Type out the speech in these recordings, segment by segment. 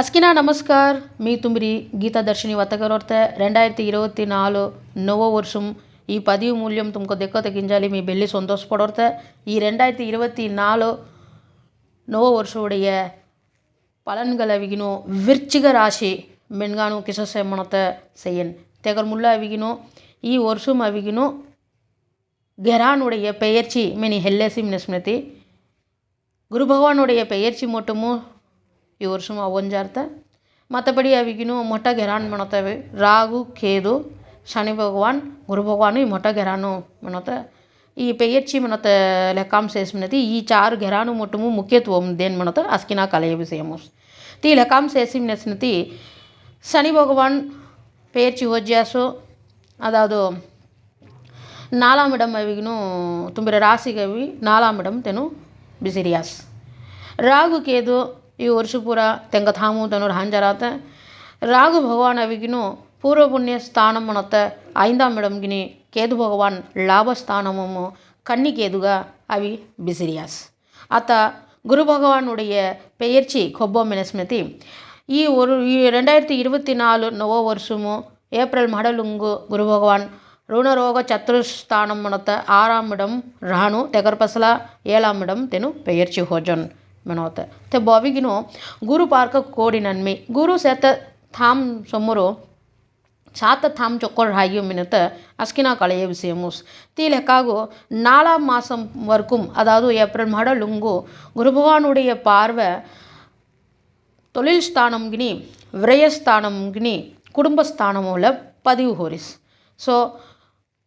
அஸ்கினா நமஸ்கார். ನಮಸ್ಕಾರ್ మీ கீதா தர்ஷினி వత్తకరోర్త రెండాయిరత్తి ఇరవత్తి నాలు నవో వర్షం ఈ పది మూల్యం తుమ్కు దెక్క తెగించాలి మీ బెల్లి సంతోషపడోర్త ఈ ரெண்டாயிரத்தி இருபத்தி நாலு நவ வருஷோடைய பலன்களை விகினும் விருச்சிக ராசி மென்கானு கிசசேமனத்தை செய்யன். தேகர் முள்ள அவிகினும் ಈ வருஷம் அவிகினும் கெரானுடைய பெயர்ச்சி மினி ஹெல்லசி மினஸ்மிருதி குரு பகவானுடைய பெயர்ச்சி மட்டுமும் ಈ ವರ್ಷ ಒಂಜಾರ್ತ மற்றபடி அவிக்கினும் மொட்டை கெரான் மனத்தவை ராகு கேது சனி பகவான் குரு பகவான் ಈ ಮೊಟ್ಟ ಗೆರಾನು ಮನತ ಈ ಪೆಯಚ್ಚಿ ಮನತ ಲೆಕ್ಕಾಂಶ ಏಸ್ಮಿನತಿ ಈ ಚಾರು ಗೆರಾನು ಮುಟ್ಟುಮು ಮುಖ್ಯತ್ವಂ ದೇನ್ ಮನತ ಅಸ್ಕಿನ ಕಲೆಯ ವಿಷಯಮೋಸ್ ತಿ ಲೆಕ್ಕಾಂಶ ಏಸಿಮಿನಸ್ನತಿ ಶನಿ ಭಗವಾನ್ ಪೆಯಚ್ಚಿ ಹೋಜ್ಯಾಸು ಅದಾವುದು ನಾಲಾಮ್ ಇಡಮ್ ಅವಿಗಿನೂ ತುಂಬಿರ ರಾಶಿಗವಿ ನಾಲಾಮ್ ಇಡಮ್ ತೆನು ಬಿಸಿರಿಯಾಸ್ ರಾಗು ಕೇದು એ વર્ષપુરા ತೆಂಗಧಾಮು தனுர்ஹாஞ்சராத்த ராகு பகவான் அவிகினு பூர்வ புண்ணிய స్థానం అనత ఐందాం ఇడంగిని కేతు భగవాన్ లాభస్థానము கன்னிகேதுகா அவி பிசிரியாஸ் அத்த குரு பகவானுடைய பெயர்ச்சி கொப்போமின ஸ்மிருதி ஈ ஒரு ரெண்டாயிரத்தி இருபத்தி நாலு நவோ வருஷமும் ஏப்ரல் மடலுங்கு குரு பகவான் ಋಣರೋಗ ಚತುರ್ಸ್ಥಾನಮ್ಮನತ ಆರಾಮಿಡಂ ರಾಣು ತೆಗರ್ಪಸಲ ಏಳಾಮಿಡಂ ತೆನು ಪೆಯರ್ಚಿ ಹೋಜನ್. म्हणवतं ते बॉविगिनो குரு பார்க்க கோடி நன்மை குரு सेत தாம் समोरो சாத்த தாம் சொக்கோள் ஹாயும் மினத்த அஸ்கினா கலைய விஷயமூஸ் தீலக்காகு நாலாம் மாதம் வரைக்கும் அதாவது ஏப்ரல் மாட லுங்கு குருபகவானுடைய பார்வை தொழில் ஸ்தானம்கினி விரயஸ்தானம்கினி குடும்பஸ்தானமுல பதிவு ஹோரிஸ் ஸோ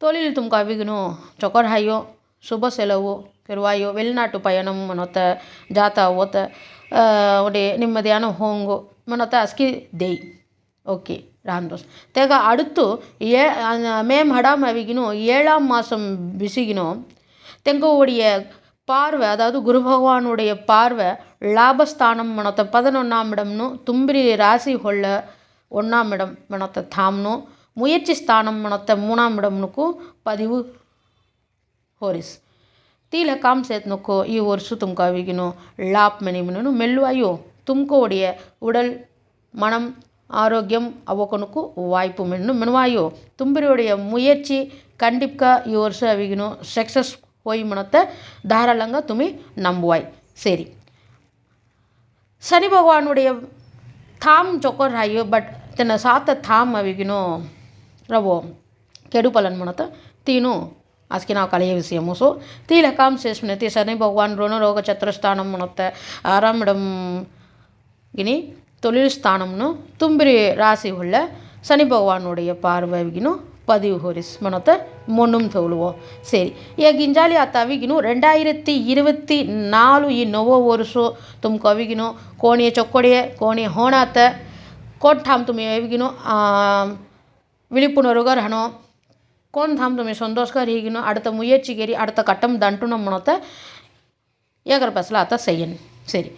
தொழில் தும் தும்காவிகனும் சொக்கர் ஹாயோ சுப செலவோ ಸೆಲವು ಕೆರುವಾಯೋ வெளிநாட்டு பயணம் மனொத்த ஜாத்தா ஓத்த உடைய நிம்மதியான ஹோங்கு மனொத்த அஸ்கி தேய் ஓகே ராந்தோஸ் தேக அடுத்து ஏ மேம் ஹடாம் அவிகினு ஏழாம் மாதம் பிசிகினோ தெங்கோடைய பார்வை அதாவது குரு பகவானுடைய பார்வை லாபஸ்தானம் மனொத்த பதினொன்றாம் இடம்னு தும்பிரி ராசி கொள்ள ஒன்றாம் இடம் மனொத்த தாம்னு முயற்சி ஸ்தானம் மனத்த மூணாம் இடம்னுக்கு பதிவு તીલે કામ સેત இ வருஷம் ವರ್ಷ ತುಮಕ ಅವಿಗಿನು ಲಾಪ್ மெல்லுவாயோ. ಮೆಲ್ಲುವಾಯು ತುಮಕೋಡಿಯ உடல் மனம் ஆரோக்கியம் அவக்கனுக்கு வாய்ப்பு மென்னு மெனுவாயோ. தும்பிரியுடைய முயற்சி கண்டிப்பாக இ வருஷம் ಅವಿಗಿನು ಸಕ್ಸಸ್ ಹೋಯಿ ಮನತ್ತೆ தாராளங்க துமி நம்புவாய். சரி. சனி பகவானுடைய தாம் சொக்கர் ஆயோ பட் தென்ன சாத்த தாம் அவிகினோ ரவோ கெடு பலன் மனத்தை தீனும் આજના கலைய விஷயமும். ஸோ તિલકામ શેષને તે શનિ ભગવાન ઋણ રોગ ચતુરસ્થાનમ ઉણત્ત ஆறாம் இடம் இனி தொழில் ஸ்தானம்னு தும்பிரி ராசி உள்ள சனி பகவானுடைய பார்வைகினும் பதிவு ஒரு ஸ்மனத்தை முன்னும் சொல்லுவோம் சரி ஏ கிஞ்சாலி அத்தாவிகினும் ரெண்டாயிரத்தி இருபத்தி நாலு ಈ வருஷம் தும் கவிக்கணும் ಕವಿಗಿನು ಕೋಣೆಯ கோணிய ಕೋಣೆಯ கோட்டாம் ಕೊಟ್ಟಾಮ್ ತುಮ್ விழிப்புணர்வு ವಿಳಿಪುಣರುಗರ್ கோந்தாம்துமை சந்தோஷ்கரிகினும் அடுத்த முயற்சி கேரி அடுத்த கட்டம் தண்டுன முனத்தை ஏகர் பஸ்ல அத்த செய்யன் சரி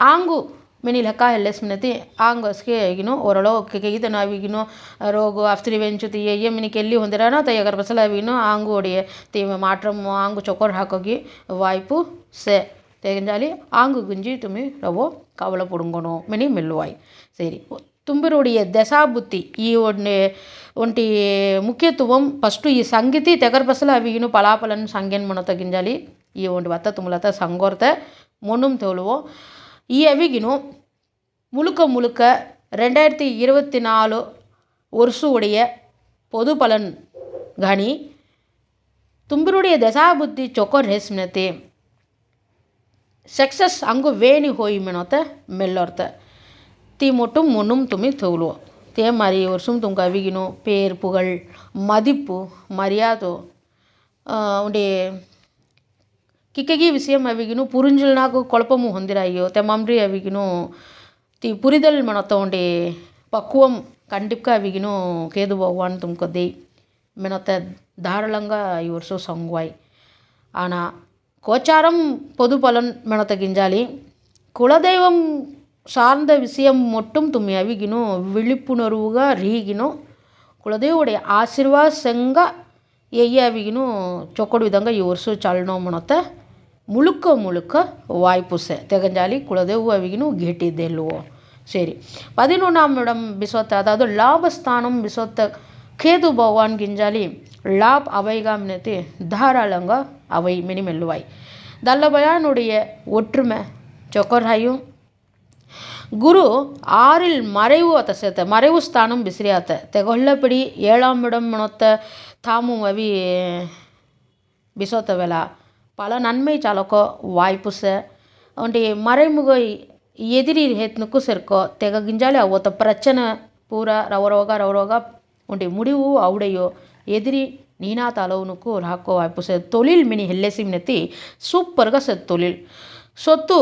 ஆங்கு ಮೆನಿಲಕ್ಕ ಎಲ್ಲೆಸ್ ಮಿನತಿ ಆಂಗಸ್ಗೆ ಈಗಿನೋ ಒರಳೋ ಕೈದ ನಾವಿಗಿನೋ ರೋಗು ಅಫ್ತ್ರಿ ವೆಂಚುತಿ ಏ ಮಿನಿಕೆ ಎಲ್ಲಿ ಹೊಂದಿರೋಣ ತಯ್ಯಗರ ಬಸಲ ಅವಿಗಿನೋ ಆಂಗು ಒಡೆಯ ತಿ ಮಾಟ್ರಮ್ ಆಂಗು ಚೊಕೋರ್ ಹಾಕೋಗಿ ವಾಯ್ಪು ಸೆ ತೆಗಂಜಾಲಿ ಆಂಗು ಗುಂಜಿ ತುಮಿ ರವೋ ಕವಳ ಪುಡುಂಗೋನು ಮಿನಿ ಮೆಲ್ಲುವಾಯ್ ಸರಿ తుంబురుడి దశాబుద్ధి ఈ వంటి ముఖ్యత్వం ఫస్ట్ ఈ సంగీతి తెగర్బసలు అవి ఇను పలాపలను సంఖ్యను మనం తగ్గించాలి ఈ ఒంటి వత్త తుమ్ములత సంగోరత మొన్నం తోలువో ఈ అవిగిను முழுக்க முழுக்க ரெண்டாயிரத்தி இருபத்தி நாலு ஒருசுடைய பொது பலன் கனி தும்பிருடைய தசாபுத்தி சொக்கோ ரேஸ்மினத்தே சக்சஸ் அங்கு வேணி ஹோய் மினோத்த மெல்லோர்த்த தீ மட்டும் முன்னும் துமி தோலுவோம் தே மாதிரி வருஷம் துங்க அவிகினும் பேர் புகழ் மதிப்பு மரியாதை ఉండే ಕಿಕ್ಕಗಿ ವಿಷಯಂ ಅವಿಗಿನು ಪುರುಂಜಲ್ನಾಗು ಕೊಳಪಮು ಹೊಂದಿರಾಯೋ ತೆಮ್ಮಮ್ರಿ ಅವಿಗಿನು ತಿ ಪುರಿದಲ್ ಮನತ ఉండే పక్వం కండిప్గా అవిగిను కేదు భగవాన్ తుమ్కొద్ది మెనత ధారాళంగా ఈ వర్షం సంగువాయి ఆనా கோச்சாரம் பொது பலன் மென தகிஞ்சாலி குலதெய்வம் சார்ந்த விஷயம் மட்டும் ತುಮ್ಮಿ விழிப்புணர்வுகா ವಿಳಿಪುಣರ್ವುಗ ರೀಗಿನು ಕುಲದೇವುಡೆಯ ಆಶೀರ್ವಾದ ಸಂಗ ಎಯ್ಯಾವಿಗಿನು ಚೊಕ್ಕಡು ವಿಧಂಗ ಈ ವರ್ಷ முழுக்க முழுக்க ಮುಳುಕ ಮುಳುಕ ವಾಯ್ಪುಸೆ ತೆಗಂಜಾಲಿ ಕುಲದೇವು கேட்டி ಗೇಟಿದ್ದೆಲ್ಲುವೋ சரி பதினொன்றாம் இடம் விஸ்வத்தை அதாவது லாபஸ்தானம் பிஸ்வத்தை கேது பகவான் கிஞ்சாலி லாப் அவைகாம் நேத்து தாராளங்க அவை மினிமெல்லுவாய். தல்லபயானுடைய ஒற்றுமை சொக்கராயும் ಗುರು ಆರಿಲ್ ಮರೆವು ಅತಸೇತ ಮರೆವು ಸ್ಥಾನಂ ಬಿಸಿರಿಯಾತ ತೆಗೊಳ್ಳಪಿಡಿ ಏಳಾಮಿடம் ಮನೊತ್ತ ತಾಮು ಅವಿ ಬಿಸೋತವೆಲ பல நன்மை சாலக்கோ வாய்ப்பு ச. ஒண்டி மறைமுக எதிரி ஹெத்னுக்கு செர்க்கோ. ತೆಗ கிஞ்சாலே அவத்த பிரச்சனை ಪೂರ ರವರೋಗ ರವರೋಗ ಒಂಟಿ முடிவு ಅವಡೆಯೋ எதிரி நீனா தலவுனுக்கு ஒரு ஹாக்கோ வாய்ப்பு சார் தொழில் மினி ஹெல்லெசிம் நெத்தி சூப்பர்గా சார் தொழில். சொத்து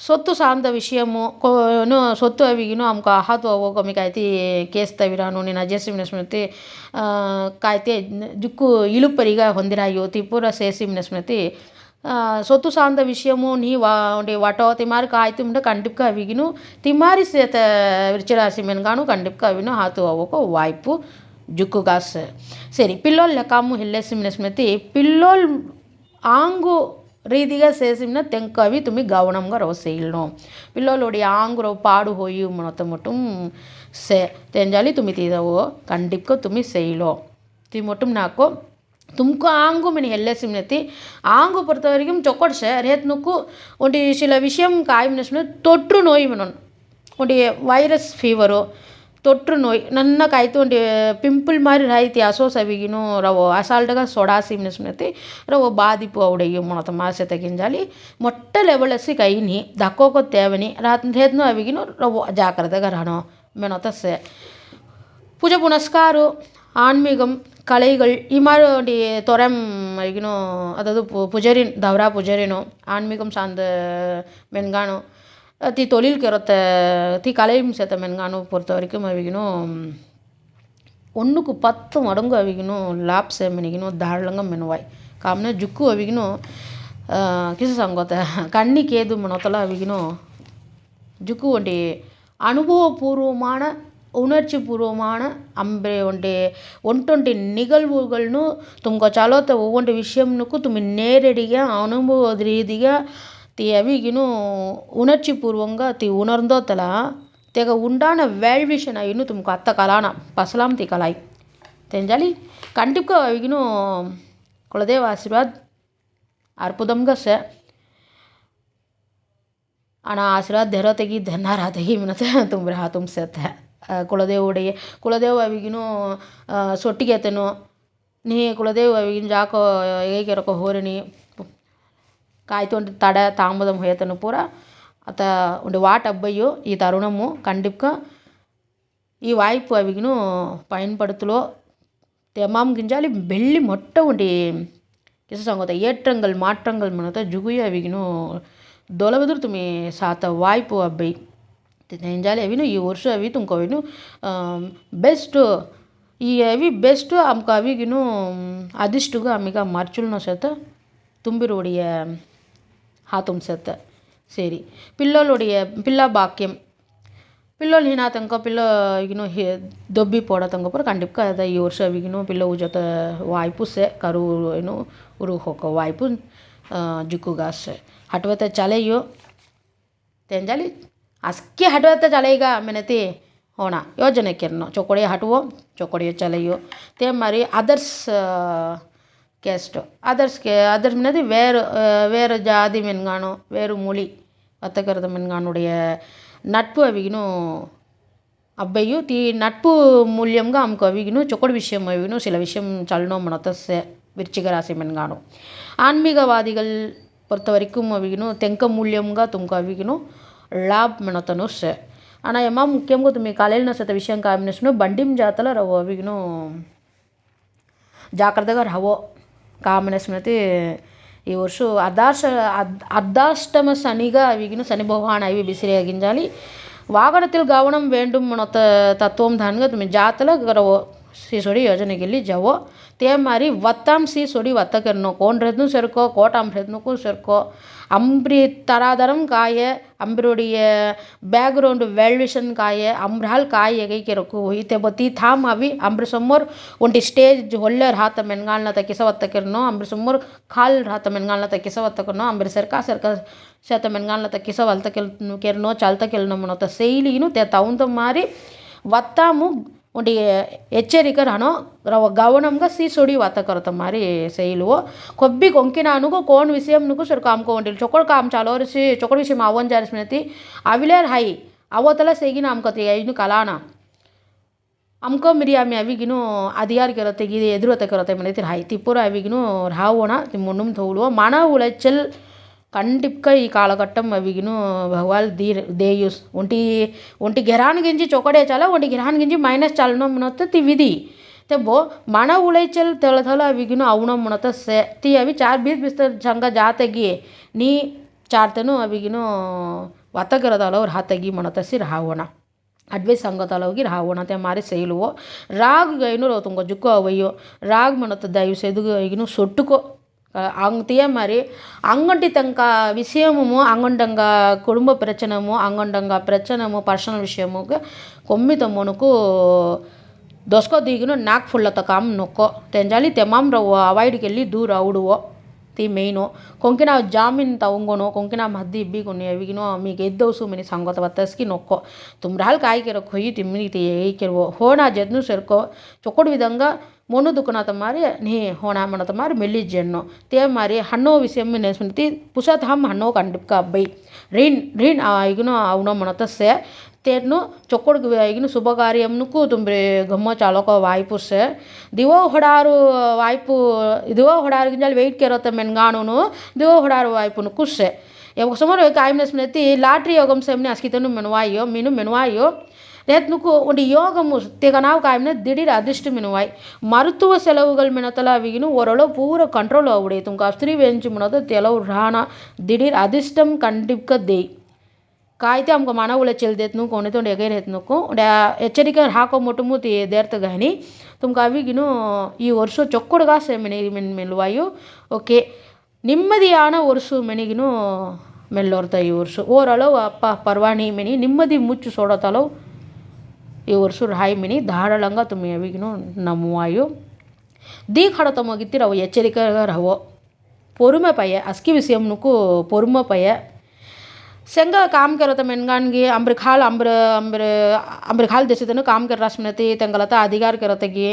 சொத்து சார்ந்த விஷயமும் கொ இன்னும் சொத்து அವಿಗೇನು ಅಮ್ಗೆ ಆಹಾತು ಕಮ್ಮಿಕಾಯ್ತಿ ಕೇಸ್ತಾವಿರಾನು ನೀನು ಅಜೇಸಿಮ್ನ ಸ್ಮೃತಿ ಕಾಯ್ತೆ ದಿಕ್ಕು ಇಳುಪರಿಗ ಹೊಂದಿರ ಯುವತಿ ಪೂರ ಸೇಸಿಮ್ನ ಸ್ಮೃತಿ ಸೊತ್ತು ಸಾರ್ந்த விஷயமும் நீ வா உடைய வட்டோ திமாரி காய்த்தும்ட கண்டிப்பாக அவிகினு திமாரி சேத்த விருச்சிராசிமென்கானும் கண்டிப்பாக அவினு ஹாத்து அவோக்கோ வாய்ப்பு ஜுக்குகாஸ் சரி பில்லோல் லக்காமு ஹில்லசிம்ன ஸ்மிருதி பில்லோல் ஆங்கு ఆంగు ರೀತಿಗೆ ಸೇಸಿಮ್ನ ತೆಂಕವಿ ತುಮಿ ಗವನಂಗ ರವ ಸೇಲ್ನೋ పిల్లోలుడి ఆంగురో పాడు హోయి మనతో மட்டும் సే తెంజాలి తుమి తీదవో కండిప్కో తుమి செய்யலோ தி மட்டும் நாக்கோ ತುಮಕು ಆಂಗು ಮಿನಿ ಎಲ್ಲೆಸಿಮ್ನತಿ ಆಂಗು பொறுத்த வரைக்கும் சொக்கொட் சே ரேத்னுக்கு ஒண்டி சில விஷயம் காய்மினஸ்னு தொற்று நோய் மினன் ஒண்டி தொற்று நோய் ನನ್ನ ಕಾಯ್ತು ಒಂದು ಪಿಂಪಲ್ ಮಾರಿ ರಾಯ್ತಿ ಆ ಸೋಸವಿಗಿನೂ ರವೋ ಅಸಾಲ್ಡಗ ಸೊಡಾಸಿ ಮಿನಿಸ್ಮಿತಿ ರವೋ ಬಾದಿಪು ಅವಡೆಗಿ ಮೊಣತ ಮಾಸೆ ತೆಗಿಂಜಾಲಿ ಮೊಟ್ಟ ಲೆವಳಸಿ ಕೈನಿ ದಕ್ಕೋಕೊ ತೇವನಿ ರಾತ್ರಿದ್ನು ಅವಿಗಿನೂ ರವೋ ಜಾಗ್ರತೆಗ ರಾಣೋ ಮೆನೊತಸೆ ಪೂಜ ಪುನಸ್ಕಾರು ஆன்மீகம் கலைகள் இம்மாடி தொரம் வரைக்கணும் அதாவது பு புஜரின் தவரா புஜரினும் ஆன்மீகம் சார்ந்த மென்கானும் ತಿ ತೊಲಿಲ್ ಕೆರತ್ತೆ ತಿ ಕಲೆಯು ಸೇತ ಮೆನ್ಗಾನು பொறுத்த வரைக்கும் அவிகினும் ஒன்றுக்கு பத்து மடங்கு அவிகினும் ಲಾಭ್ಸೆ ಮೆನಿಗಿನು ದಾಳಂಗ ಮೆನುವಾಯ್ ಕಾಮನೆ ಜುಕ್ಕು ಅವಿಗಿನು ಕಿಸ ಸಂಗೋತೆ ಕಣ್ಣಿ ಕೇದು ಮನೋತಲ ಅವಿಗಿನು ಜುಕ್ಕು ಒಂಟಿ ಅನುಭವಪೂರ್ವமான உணர்ச்சி பூர்வமான ಅಂಬೆ ಒಂಟಿ ಒಂಟೊಂಟಿ ನಿಗಲ್ವುಗಳನ್ನು ತುಂಬ್ಕೊ ಚಾಲೋತ ಒವ್ವೊಂಟಿ ವಿಷಯಂನಕ್ಕೂ ತುಮಿ ನೇರಡಿಗೆ ಅನುಭವದ ರೀತಿಗೆ ಅವಿಗಿನ್ನೂ ಉಣರ್ಜಿ ಪೂರ್ವಂಗ ತಿ ಉಣರ್ದೋತಲ ತೆಗ ಉಂಡಾನ ವೇಳ್ವಿಷನ ಇನ್ನೂ ತುಮಕು ಅತ್ತ ಕಲಾನ ಪಸಲಾಂತಿ ಕಲಾಯಿ ತೆಂಜಾಲಿ ಕಂಟಿಪ್ಕ ಅವಿಗಿನೂ ಕುಲದೇವ ಆಶೀರ್ವಾದ ಅರ್ಪುದಂಗ ಸೆ ಅಣ ಆಶೀರ್ವಾದ ಧೆರ ತೆಗಿ ಧನ್ನಾರ ತೆಗಿ ಮಿನತ ತುಂಬ್ರೆ ಹಾ ತುಂಬಿಸತ್ತೆ ಕುಲದೇವ ಒಡೆಯ ಕುಲದೇವ ಅವಿಗಿನೂ ಸೊಟ್ಟಿಗೆ ಆತನು ನೀ ಕುಲದೇವ ಅವಿಗಿನ ಜಾಕೋ ಹೇಗೆ ರೊಕ್ಕ ಹೋರಣಿ కాయతోటి తడ తాంబూలం హేతను పూర అత ఉండి వాట అబ్బయ్యో ఈ తరుణము కండిప్క ಈ ವಾಯ್ಪು ಅವಿಗಿನೂ பயன்படுத்தலோ தெமாம் గింజాలి ಬೆಳ್ಳಿ ಮೊಟ್ಟ ಉಂಡಿ ಕಿಸ ಸಂಗತ ಏಟ್ರಂಗಲ್ ಮಾಟ್ರಂಗಲ್ ಮನತ ಜುಗುಯ ಅವಿಗಿನೂ ದೊಲಬದುರು ತುಮಿ ಸಾತ ವಾಯ್ಪು ಅಬ್ಬೈ ತೆಂಜಾಲಿ ಅವಿನು ಈ ವರ್ಷ ಅವಿ ತುಮಕು ಅವಿನು ಬೆಸ್ಟ್ ಈ ಅವಿ ಬೆಸ್ಟ್ ಅಮ್ಕ ಅವಿಗಿನೂ ಅದಿಷ್ಟುಗ ಅಮಿಗ ಮರ್ಚುಲ್ನ ಸತ ತುಂಬಿರುವುಡಿಯ हाथंशते सर। पिलोलोड़े पिला बाक्यम पिलोल हिना तंग पिलो इकनो दबी पोड़ा तंग कंपा वर्ष विकनो पिलो उज से करून उ वायु जुकुगा से। हटवते चलो तेजाली अस्क हटवते चलेगा, मेनते होना। योजना किरण चौकड़े हटवो, चौकड़े चलो ते मारे अदर्स கேஸ்ட்டோ அதர்ஸ்க்கு அதர்ஸ் முன்னாடி வேறு வேறு ஜாதி மென்கானோ வேறு மொழி வத்தக்கரத மென்கானுடைய నట్పు అవిగిను అబ్బాయి తీ నట్పు మూల్యంగా ఆమెకు అవిగిను చొక్కటి విషయం అవిను சில விஷயம் சொல்லணும் மனத்தை விருச்சிக ராசி மென்கானோ ஆன்மீகவாதிகள் பொறுத்த வரைக்கும் అవిగిను తెంక మూల్యంగా తుమ్కు అవిగిను లాభ్ మనతను సే ஆனால் ఏమా ముఖ్యంగా తుమ్మి కాలేజీలో సత విషయం కాంబినేషన్ బండిం జాతల రవ్వ అవిగిను జాగ్రత్తగా రావో కామనస్మృతి ఈ వర్షు అర్ధాష అర్ధాష్టమ శనిగా విఘ్న శని భగవాన్ అవి బిసిరేగించాలి వాగడத்தில் கவனம் வேண்டும் மனத்த தத்துவம் தானுங்க ஜாத்தில் ಸಿಸೋಡಿ ಯೋಜನೆಯಲ್ಲಿ ಜವೋ ತೇ ಮಾರಿ ವತ್ತಾಂಸಿ ಸೊಡಿ ವತ್ತಕನ್ನು கோன்றதும் சேர்க்கோ கோட்டாம்சத்துக்கும் சேர்க்கோ. அம்பி தராதரம் காய அம்பருடைய பேக்ரவுண்டு வேல்யூஷன் காய அம்ரால் காய கைக்கிறக்கு இத்தை பற்றி தாம் அவி அம்ரிசம்மோர் ஒண்டி ஸ்டேஜ் ஒல்லர் ஹாத்த மென்கால்ன தக்கிச வத்தக்கிறணும் அம்ரிசம்மோர் கால் ஹாத்த மென்கால்ன தக்கிச வத்தக்கணும் அம்ரிசர்க்கா சர்க்கா சேத்த மென்கால்ன தக்கிச வளர்த்த கிள் கேரணும் சலத்த கிளணும் த செயலினும் தே தகுந்த மாதிரி வத்தாமும் ಒಂಟಿ ಎಚ್ಚರಿಕೆರಾನೋ ಗಮನಮ್ಗ ಸಿಸುಡಿವಾತಕರತ ಮಾರಿ ಸೇಯ್ಲುವು ಕೊಬ್ಬಿ ಕೊಂಕಿನಾನುಗು ಕೋನ್ ವಿಷಯಮ್ನುಗು ಸರ್ ಕಾಮ್ಕೊಂಡಿಲ್ಲ ಚೊಕೊಳ್ ಕಾಮ್ ಚಾಲೋರಿಸಿ ಚೊಕೊಳ್ ವಿಷಯ ಮಾವನ್ ಜಾರಿಸ್ಮಿನತಿ ಅವಿಲೇರ್ ಹೈ ಅವತ್ತಲ ಸೇಗಿನ ಅಮ್ಕತಿ ಇನ್ನು ಕಲಾಣ ಅಮ್ಕೊ ಮಿರಿಯಾಮಿ ಅವಿಗಿನೂ ಅಧಿಕಾರಿಕರ ತೆಗಿ ಎದುರು ತೆಗರತೆ ಮನೆ ತಿರ್ ಹೈ ತಿಪ್ಪುರ ಅವಿಗಿನೂ ರಾವಣ ತಿಮ್ಮಣ್ಣುಮ್ ಥೌಳುವ ಮಣ ಉಳಚಲ್ కన్డిప్గా ఈ కాలఘట్టం అవిగిను భగవాల్ దీర్ దేయూస్ ఒంటి ఒంటి గిరానిగించి చొకడే చాల ఒంటి గిరానిగించి మైనస్ చాలనొమ్మునొత్త తివిది ತೆಬೋ ಮಣ ಉಳೈಚಲ್ ತೆಳದಲ ಅವಿಗಿನ ಅವನ ಮುಣತ ಸೆ ತಿ ಅವಿ ಚಾರ್ ಬೀಸ್ ಬಿಸ್ತ ಚಂಗ ಜಾತೆಗಿ ನೀ ಚಾರ್ತನು ಅವಿಗಿನ ವತಗರದಲ ಅವ್ರ ಹಾತೆಗಿ ಮುಣತ ಸಿರ್ ಹಾವಣ ಅಡ್ವೆ ಸಂಗತಲ ಹೋಗಿ ರಾವಣ ಅಂತ ಮಾರಿ ಸೈಲುವೋ ರಾಗ್ ಗೈನು ತುಂಗ ಜುಕ್ಕೋ ಅವಯ್ಯೋ ರಾಗ್ ಮಣತ ದಯವು ಸೆದುಗು ಈಗಿನ ಸೊಟ್ಟುಕೋ అంగంటి తంక విషయము అంగండంగా కుటుంబ ప్రచనము అంగండంగా ప్రచనము పర్సనల్ విషయము కొమ్మిత మనకు దొస్కో దిగును నాక్ ఫుల్లత కామ్ నొక్కో తెంజాలి తెమాం రవ్వ అవాయిడ్కి వెళ్ళి దూర ಶಕ್ತಿ ಮೇಯ್ನು ಕೊಂಕಿನ ಜಾಮೀನು ತಗೊಂಗೋನು ಕೊಂಕಿನ ಮದ್ದು ಇಬ್ಬಿಗೊನು ಎವಿಗಿನೋ ಮಿಗೆ ಎದ್ದವಸು ಮಿನಿ ಸಂಗೋತ ಬತ್ತಸ್ಕಿ ನೊಕ್ಕೋ ತುಮ್ರಾಲ್ ಕಾಯ್ಕಿರೋ ಕೊಯ್ಯಿ ತಿಮ್ಮಿತಿ ಏಕಿರುವ ಹೋಣ ಜದ್ನು ಸೆರ್ಕೋ ಚೊಕ್ಕಡ ವಿಧಂಗ ಮೊನು ದುಃಖನಾಥ ಮಾರಿ ನೀ ಹೋಣ ಮಣತ ಮಾರಿ ಮೆಲ್ಲಿ ಜೆಣ್ಣು ತೇ ಮಾರಿ ಹಣ್ಣು ವಿಷಯಮ್ಮಿ ನೆಸ್ಮಿತಿ ಪುಷತ್ ಹಮ್ ಹಣ್ಣು ಕಂಡಿಪ್ಕ ಅಬ್ಬೈ ರೀಣ್ ರೀಣ್ ಈಗಿನ ಅವನೋ ಮಣತಸ್ಸೆ તેનો ચોખ્ખોડ ಈಗಿನ ಶುಭ ಕಾರ್ಯಕ್ಕೂ ತುಂಬ ಘಮ್ಮ ಚಾಲಕ ವಾಯ್ಪು ಸೆ ದಿವೋ ಹೊಡಾರು ವಾಯ್ಪು ದಿವೋ ಹೊಡಾರು ಗಿಂಜಾಲು ವೆಯ್ಟ್ ಕೆರತ್ತೆ ಮೆನ್ಗಾಣುನು ದಿವೋ ಹೊಡಾರು ವಾಯ್ಪುನು ಕುಸ್ಸೆ ಯಾವಾಗ ಸುಮಾರು ಕಾಯಿಮ್ನೆಸ್ ನೆತ್ತಿ ಲಾಟ್ರಿ ಯೋಗಂ ಸೆಮ್ನೆ ಅಸ್ಕಿತನು ಮೆನುವಾಯೋ ಮೀನು ಮೆನುವಾಯೋ ನೇತ್ನುಕು ಒಂದು ಯೋಗಮು ತೇಗ ನಾವು ಕಾಯಿಮ್ನೆ ದಿಢೀರ್ ಅದಿಷ್ಟು ಮಿನುವಾಯ್ ಮರುತ್ವ ಸೆಲವುಗಳು ಮಿನತಲ ಅವಿಗಿನ ಒರಳು ಪೂರ ಕಂಟ್ರೋಲ್ ಆಗುಡಿ ತುಂಗ ಸ್ತ್ರೀ ವೆಂಚು ಮಿನತ ತೆಲವು ರಾಣ ದಿಢೀರ್ ಅದಿಷ್ಟಂ ಕಂಡಿಪ್ಕ ದೇಯ್ ಕಾಯ್ತೆ ಅಮ್ಕ ಮನ ಉಳೆ ಚೆಲ್ದೇತ್ನು ಕೊನೆತೊಂಡು ಎಗೈರ್ ಹೆತ್ನುಕು ಎಚ್ಚರಿಕೆ ಹಾಕೋ ಮುಟುಮು ತಿ ದೇರ್ತ ಗಾನಿ ತುಮ್ಕ ಅವಿಗಿನು ಈ ವರ್ಷ ಚೊಕ್ಕುಡುಗಾಸೆ ಮೆನಿ ಮೆನ್ ಮೆಲ್ವಾಯು ಓಕೆ ನಿಮ್ಮದಿಯಾನ ವರ್ಷ ಮೆನಿಗಿನು ಮೆಲ್ಲೋರ್ತ ಈ ವರ್ಷ ಓರಳವು ಅಪ್ಪ ಪರ್ವಾಣಿ ಮೆನಿ ನಿಮ್ಮದಿ ಮುಚ್ಚು ಸೋಡತಲವು ಈ ವರ್ಷ ರಾಯಿ ಮಿನಿ ಧಾರಾಳಂಗ ತುಮ್ಮಿ ಅವಿಗಿನು ನಮ್ಮವಾಯು ದೀ ಕಡತಮಗಿತ್ತಿರ ಅವು ಎಚ್ಚರಿಕೆ ರವೋ பொறுமை பைய அஸ்கி விஷயம்னுக்கு பொறுமை பைய संग कां करोतु मेन्गान्गे अम्रखाल् अम्र अम्र अम्रखाल् देशदನು ಕಾಮ್ कररा स्मृती तेंका लाता अधिकार करतगी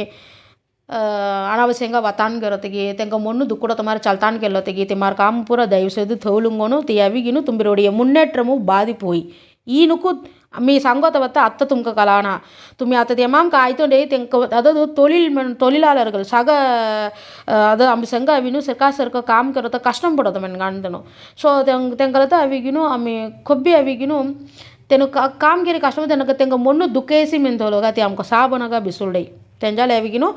अनावश्यंगा वतान करतगी तेंका मोन्नु दुक्कुडो तमार चलतान केल्लतगी तिमार काम पुरा ದಯವಿಸೋದು ತೋಲುಂಗೋನು ತಿಯಾವಿಗಿನು ತುಂಬಿರೋಡಿಯ ಮುನ್ನೆಟ್ಟರಮು ಬಾದಿಪೋಯಿ ಈನುಕು మీ సంగోతవత్త అత్త తుమ్క కలానా తుమ్మి అత్త తెమాంక ಆಯ್ತುಂಡೆ ತೆಂಕ ಅದದು ತೊಳಿಲ್ ತೊಳಿಲಾಳರ್ಗಳು ಸಗ ಅದು ಅಮ್ಮಿ ಸಂಗ ಅವಿನು ಸರ್ಕಾರ ಸರ್ಕ ಕಾಮ್ ಕರತ ಕಷ್ಟ ಪಡೋದು ಮನ್ ಗಂಡನು ಸೊ ತೆಂಗ ತೆಂಕಲತ ಅವಿಗಿನು ಅಮ್ಮಿ ಕೊಬ್ಬಿ ಅವಿಗಿನು ತೆನು ಕಾಮಗಿರಿ ಕಷ್ಟ ತೆನಕ ತೆಂಗ ಮೊಣ್ಣು ದುಃಖೇಸಿ ಮಿಂದೋಲೋಗ ತಿ ಅಮ್ಕ ಸಾಬನಗ ಬಿಸುಲ್ಡೈ तेंच्या लागी यू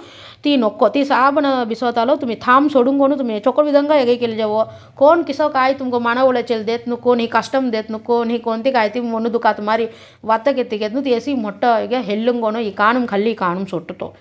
ती नोको ती साबण बिसवतालो तुमी थाम सोडूंक कोणू तुमी चोकड विधंगा हेगे केले जेवो कोण किसो काय तुमकां माणा उलयचेल देत नु कोण ही कष्टम देत नु कोण ही कोणती काय ती म्हणू दुकात मारी वात घेतिगेत न्हू ती अशी मोट्टा हेगे हेल्लूंक कोणू ही काणूम खाल्ली काणूम सोडटा तो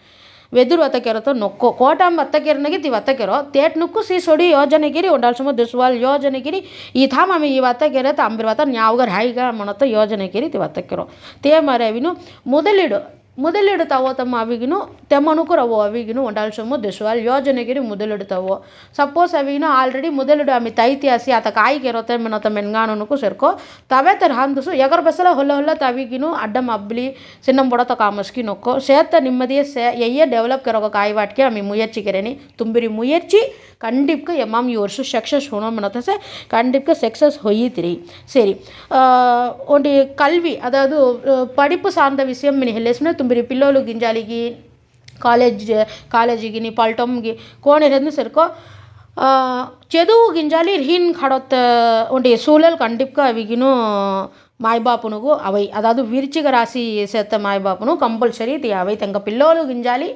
ವೆದುರು ವತ್ತಕೆರತೋ ನೊಕ್ಕೋ ಕೋಟಂ ವತ್ತಕೆರನಗೆ ತಿ ವತ್ತಕೆರೋ ತೇಟ್ ನುಕ್ಕು ಸಿ ಸೊಡಿ ಯೋಜನೆಗಿರಿ ಒಂಡಾಲ್ಸಮ ದುಸ್ವಾಲ್ ಯೋಜನೆಗಿರಿ ಈ ಥಾಮ್ ಆಮಿ ಈ ವತ್ತಕೆರೆ ತಾಂಬಿರ್ ವತ್ತ ನ್ಯಾವ್ಗರ್ ಹಾಯಿಗ ಮಣತ್ತ ಯೋಜನೆಗಿರಿ ತಿ ವತ್ತಕೆರೋ ತೇ ಮರೆವಿನು ಮೊದಲಿಡು ಮೊದಲಿಡ್ತಾವೋ ತಮ್ಮ ಅವಿಗಿನು ತೆಮ್ಮನುಕುರವೋ ಅವಿಗಿನು ಒಂಡಾಲ್ಸಮು ದಿಸ್ವಾಲ್ ಯೋಜನೆಗಿರಿ ಮೊದಲಿಡ್ತಾವೋ ಸಪೋಸ್ ಅವಿಗಿನು ಆಲ್ರೆಡಿ ಮೊದಲಿಡು ಆಮಿ ತೈತಿಯಾಸಿ ಆತ ಕಾಯಿಗೆ ಇರುತ್ತೆ ಮಿನತ ಮೆನ್ಗಾನನುಕು ಸೇರ್ಕೋ ತವೇ ತರ ಹಂದುಸು ಎಗರ್ ಬಸಲ ಹೊಲ್ಲ ಹೊಲ್ಲ ತವಿಗಿನು ಅಡ್ಡಂ ಅಬ್ಲಿ ಸಿನ್ನಂ ಬೊಡತ ಕಾಮಸ್ಕಿ ನೊಕ್ಕೋ ಸೇತ ನಿಮ್ಮದಿಯ ಸೇ ಎಯ್ಯ ಡೆವಲಪ್ ಕೆರೊಕ ಕಾಯಿ ವಾಟ್ಕೆ ಆಮಿ ಮುಯರ್ಚಿ ಕೆರೆನಿ ತುಂಬಿರಿ ಮುಯರ್ಚಿ கண்டிப்பாக எம்மாம் ಈ ವರ್ಷ ಸಕ್ಸಸ್ ಹೋಣೋಮನತ ಸೆ கண்டிப்பாக சக்ஸஸ் ஹொய்யித்திரி சரி ஒன்று கல்வி அதாவது படிப்பு சார்ந்த விஷயம் மினி ஹெல்லேஸ்னா మీరు పిల్లలు గింజాలకి కాలేజ్ కాలేజీకి నీ పల్టం పల్టమ్కి కోనేరేందు సరికో చదువు గింజాలి రిహిన్ ఖడొత్త ఉండి సూలల్ కండిప్గా అవిగిను మాయబాపునుకు అవై అదాదు విరిచిక రాసి సేత్త మాయబాపును కంపల్సరీ అవై తెంక పిల్లోలు గింజాలి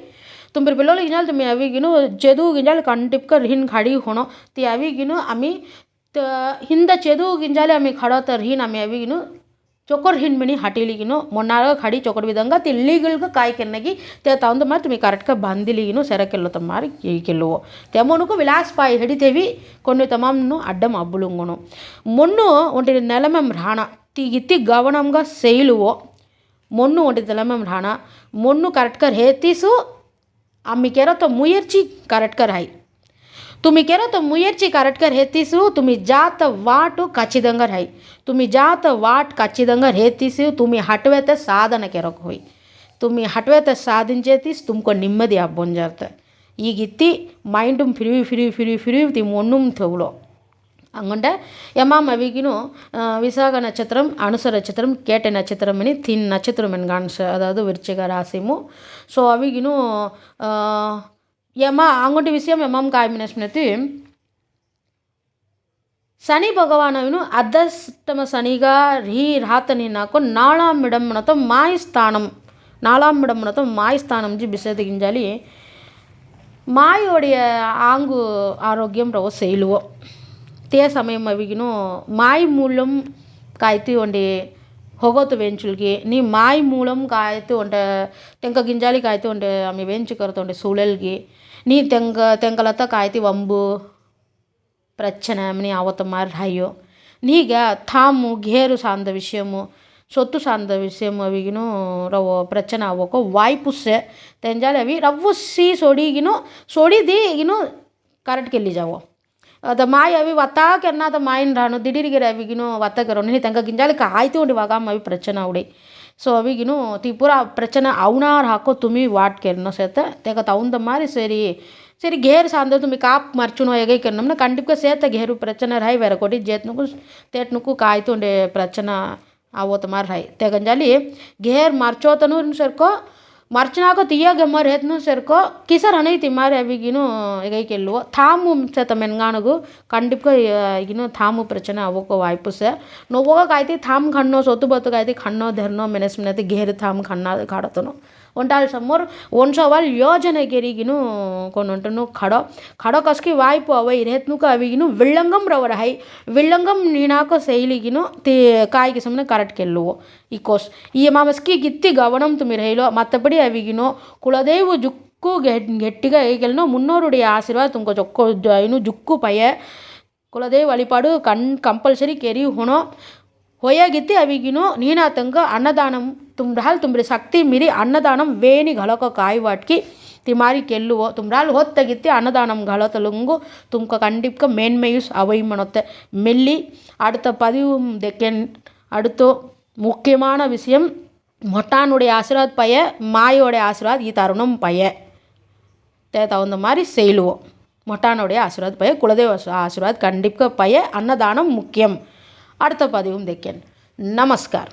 తుమ్మిరి పిల్లోలు గింజాలి తుమ్మి అవిగిను చదువు గింజాలు కండిప్గా రిహిన్ ఖడి హుణో తి అవిగిను అమి ಹಿಂದೆ ಚೆದು ಗಿಂಜಾಲೆ ಆಮಿ ಖಡೋ ತರ್ಹಿ ನಮ್ಮೆ ಅವಿಗಿನು ಚೊಕೊರ್ ಹಿಂಡ್ಮಿಣಿ ಹಟಿಲಿಗಿನು ಮೊನ್ನಾಗ ಹಡಿ ಚೊಕೊರ್ ಬಿದ್ದಂಗೆ ತಿಳ್ಳಿಗಳ್ಗೆ ಕಾಯಿ ಕೆನ್ನಗಿ ತೇ ತಂದು ಮತ್ತು ಮೀ ಕರೆಕ್ಟ್ಗೆ ಬಂದಿಲಿಗಿನು ಸೆರ ಕೆಲ್ಲುತಮ್ಮಾರಿ ಈ ಕೆಲ್ಲುವು ತೆಮನುಕು ವಿಲಾಸ್ ಪಾಯಿ ಹಿಡಿತೇವಿ కొన్ని తమంను అడ్డం అబ్బులుంగును మొన్ను ఒంటి నెలమం రాణ తిగితి గవనంగా శైలువో మొన్ను ఒంటి నెలమం రాణ మొన్ను కరెక్ట్గా రేతీసు అమ్మికెరతో ముయర్చి కరెక్ట్గా రాయి तुम्ही केलं तर मुयेरची कारटकर हे జాత तुम्ही जात वाट काचिदंगर జాత तुम्ही जात वाट काचिदंगर हे సాధన तुम्ही हटवे ते ಸಾಧನ ಕೆರಕ್ ಹೋಯ್ ತುಮ್ಮಿ ಹಟ್ವೇತ ಸಾಧಿಂಚೇತಿ ఈ గిత్తి ಅಬ್ಬೊನ್ ಜಾರ್ತೆ ಈಗಿತ್ತಿ ಮೈಂಡು ఫిరివి ಫಿರಿವಿ ಫಿರಿವಿ ಫಿರಿವಿ ತಿ ಒಣ್ಣುಂ అంగుంటే యమా మవికిను విశాఖ నక్షత్రం అనుస నక్షత్రం కేట నక్షత్రం అని తిన్ నక్షత్రం అని కాన్స అదాదు విరిచిగా రాసిము సో అవిగిను యమ అంగుటి విషయం యమం కాయమినస్మృతి சனி பகவானவினும் அர்த்தஷ்டம சனிகா ஹீ ராத்தனினாకు నాళాం ఇడమునతో మాయ స్థానం நாலாம் இடம் இடம்னத்தோ மாய் ஸ்தானம் பிசதிகிஞ்சாலி மாயோடைய ஆங்கு ஆரோக்கியம் ரவ செயலுவோம் தே சமயம் அவிகினும் மாய் மூலம் காய்த்து ஒண்டி ಹೋಗೋತು ವೆಂಚುಲ್ಗೆ ನೀ ಮಾಯಿ ಮೂಲಂ ಕಾಯ್ತು ಒಂಡೆ ತೆಂಕ గింజాలి ಕಾಯ್ತು ಒಂಡೆ ಆಮೆ ವೆಂಚು ಕರ್ತ ಸೂಳಲ್ಗೆ ನೀ ತೆಂಗ ತೆಂಕಲತ್ತ ಕಾಯ್ತಿ ವಂಬು ಪ್ರಚನೆ ಮನಿ ಆವತ್ತ ಮಾರಿ ಹಾಯೋ ನೀಗ ಥಾಮು ಘೇರು ಸಾಂದ ವಿಷಯಮು సొత్తు సాంద విషయం అవిగిను రవ్వ ప్రచన అవ్వకు వాయిపుస్సే తెంజాలి అవి రవ్వుసి సొడిగిను ಸೊಡಿದಿ ಇನ್ನು ಕರೆಕ್ಟ್ಗೆ ಎಲ್ಲಿ ಜಾವು ಅದ ಮಾಯಿ ಅವಿ ಒತ್ತಾಕೆ ಅನ್ನಾದ ಮಾಯಿನ ರಾಣು ದಿಢೀರ್ಗಿರ ಅವಿಗಿನೂ ಒತ್ತಗರು ನೀ ತಂಗ ಗಿಂಜಾಲಿಕ ಆಯ್ತು ಉಂಡಿ ವಾಗಾಮ ಅವಿ ಪ್ರಚನ ಉಡಿ ಸೊ ಅವಿಗಿನೂ ತಿ ಪೂರ ಪ್ರಚನ ಅವನಾರ್ ಹಾಕೋ ತುಮಿ ವಾಟ್ ಕೆರ್ನೋ ಸೇತ ತೆಗತ್ ಅವಂದ ಮಾರಿ ಸರಿ சரி கேர் சார்ந்து தும்பி காப் மர்ச்சுனோ எகை கண்ணம்னா கண்டிப்பாக சேர்த்த கேரு பிரச்சனை ராய் வேற கொட்டி ஜேத்னுக்கு தேட்னுக்கு காய்த்து உண்டு பிரச்சனை ஆவோத்த மாதிரி ராய் தெகஞ்சாலி கேர் மர்ச்சோத்தனு ಸರ್ಕೋ મરચાં తీయగా రేత్ను ಸರ್ಕೋ ಕಿಸರ್ ಅನೈ ತಿಮ್ಮಾರೆ ಅವಿಗಿನೂ ಎಗೈಕೆಲ್ಲುವ ಥಾಮು ಸತ ಮೆನ್ಗಾಣಗು ಖಂಡಿಪ್ಕ ಈಗಿನ ಥಾಮು ಪ್ರಚನೆ ಆಗೋಕೋ ವಾಯ್ಪು ಸೆ ನೋವಾಗ ಕಾಯ್ತಿ ಥಾಮ್ ಖಣ್ಣೋ ಸೊತ್ತು ಬತ್ತು ಕಾಯ್ತಿ ಖಣ್ಣೋ ಧರ್ನೋ ಮೆಣಸು ಮೆನತಿ ಘೇರ್ ಥಾಮ್ ಖಣ್ಣ ಕಾಡತನೋ ಒಂಟಾಲ್ ಒಂದ್ಸವಾಲ್ ಯೋಜನೆ ಕೆರಿಗಿನೂ ಕೊನೊಂಟನು ಖಡೋ ಖಡೋ ಕಸ್ಕಿ ವಾಯ್ಪು ಅವ ಇರೇತ್ನುಕ ಅವಿಗಿನು ವಿಳ್ಳಂಗಂ ರವರ ಹೈ ವಿಳ್ಳಂಗಂ ನೀಣಾಕೋ ಶೈಲಿಗಿನು ತಿ ಕಾಯಿಗೆ ಸುಮ್ಮನೆ ಕರೆಕ್ಟ್ ಕೆಲ್ಲುವು ಈ ಕೋಸ್ ಈ ಮಾಮಸ್ಕಿ ಗಿತ್ತಿ గిత్తి గవనం ஹெயிலோ மற்றபடி அவிகினோ குலதெய்வ ஜுக்கு கெட்டிக ஏகல்னோ முன்னோருடைய ஆசீர்வாத் உங்கள் ஜொக்கோ ஐநூ జుక్కు பைய குலதெய்வ வழிபாடு కన్ கம்பல்சரி கெரி ஹுனோ ಹೊಯಗಿತಿ ಅವಿಗಿನು ನೀನಾತಂಗ ಅನ್ನದಾನಂ ತುಮ್ರಾಲ್ ತುಂಬ್ರಿ ಶಕ್ತಿ ಮೀರಿ ಅನ್ನದಾನಂ ವೇಣಿ ಘಳಕ ಕಾಯ್ವಾಟ್ಕಿ ತಿಮಾರಿ ಕೆಲ್ಲುವ ತುಮ್ರಾಲ್ ಹೊತ್ತಗಿತ್ತಿ அன்னதானம் ಘಳತಲುಂಗು தும்க கண்டிப்பாக மேன்மையுஸ் அவைமனத்தை மெல்லி அடுத்த பதிவு தெக்கன் அடுத்து முக்கியமான விஷயம் மொட்டானுடைய ஆசீர்வாத் பைய மாயோடைய ஆசீர்வாத் ஈ தருணம் பைய தகுந்த மாதிரி செய்லுவோம் மொட்டானுடைய ஆசீர்வாத் பைய குலதெய்வ ஆசீர்வாத் கண்டிப்பாக பைய அன்னதானம் முக்கியம் அடுத்த பதிவும் தெக்கன். நமஸ்கார்.